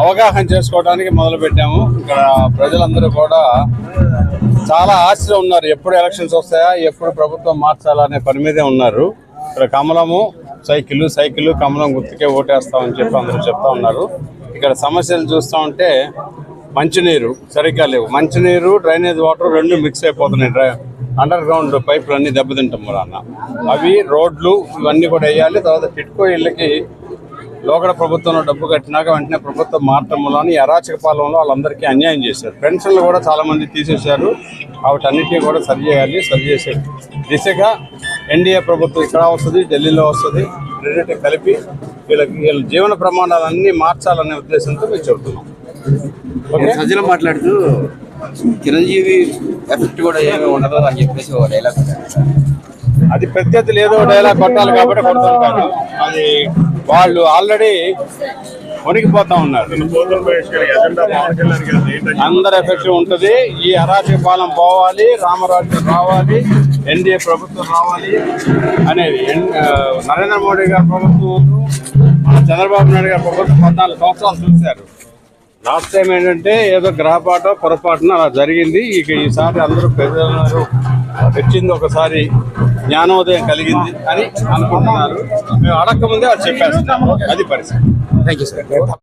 అవగాహన చేసుకోవడానికి మొదలుపెట్టాము ఇక్కడ ప్రజలందరూ కూడా చాలా ఆశలు ఉన్నారు. ఎప్పుడు ఎలక్షన్స్ వస్తాయా ఎప్పుడు ప్రభుత్వం మార్చాలా అనే పని మీదే ఉన్నారు. ఇక్కడ కమలము సైకిల్ సైకిల్ కమలం గుర్తుకే ఓటేస్తామని చెప్పి అందరూ చెప్తా ఉన్నారు. ఇక్కడ సమస్యలు చూస్తూ ఉంటే మంచినీరు సరిగ్గా లేవు. మంచినీరు డ్రైనేజ్ వాటర్ రెండు మిక్స్ అయిపోతున్నాయి. అండర్ గ్రౌండ్ పైపులు అన్ని. దెబ్బతింటాం వలన అవి రోడ్లు ఇవన్నీ కూడా వేయాలి. తర్వాత టిట్కో ఇళ్ళకి లోకడ ప్రభుత్వంలో డబ్బు కట్టినాక వెంటనే ప్రభుత్వం మారటం వలన అరాచక పాలనలో వాళ్ళందరికీ అన్యాయం చేశారు. పెన్షన్లు కూడా చాలామంది తీసేశారు. వాటన్నిటినీ కూడా సరి చేయాలి సరి చేసే దిశగా ఎన్డీఏ ప్రభుత్వం ఇక్కడ వస్తుంది ఢిల్లీలో వస్తుంది. రెండింటి కలిపి వీళ్ళకి వీళ్ళ జీవన ప్రమాణాలన్నీ మార్చాలనే ఉద్దేశంతో మేము చెబుతున్నాం. ఓకే సజ్జలు మాట్లాడుతూ చిరంజీవి ఎఫెక్ట్ కూడా ఏమి ఉండదు అని చెప్పేసి ఒక డైలాగ్ అది ప్రత్యర్థులు లేదో డైలాగ్ కొట్టాలి కాబట్టి కొడుతుంటారు. అది వాళ్ళు ఆల్రెడీ వణికిపోతా ఉన్నారు. అందరు ఎఫెక్ట్ ఉంటుంది. ఈ అరాచక పాలన పోవాలి రామరాజు రావాలి ఎన్డీఏ ప్రభుత్వం రావాలి అనేది నరేంద్ర మోడీ గారి ప్రభుత్వం మన చంద్రబాబు నాయుడు గారి ప్రభుత్వం పద్నాలుగు సంవత్సరాలు చూశారు. లాస్ట్ టైం ఏంటంటే ఏదో గ్రహపాట పొరపాటున అలా జరిగింది. ఇక ఈసారి అందరూ ప్రజలందరూ వచ్చింది ఒకసారి జ్ఞానోదయం కలిగింది అని అనుకుంటున్నారు. మేము అడగకముందే అది చెప్పేస్తున్నాము అది పరిస్థితి. Thank you sir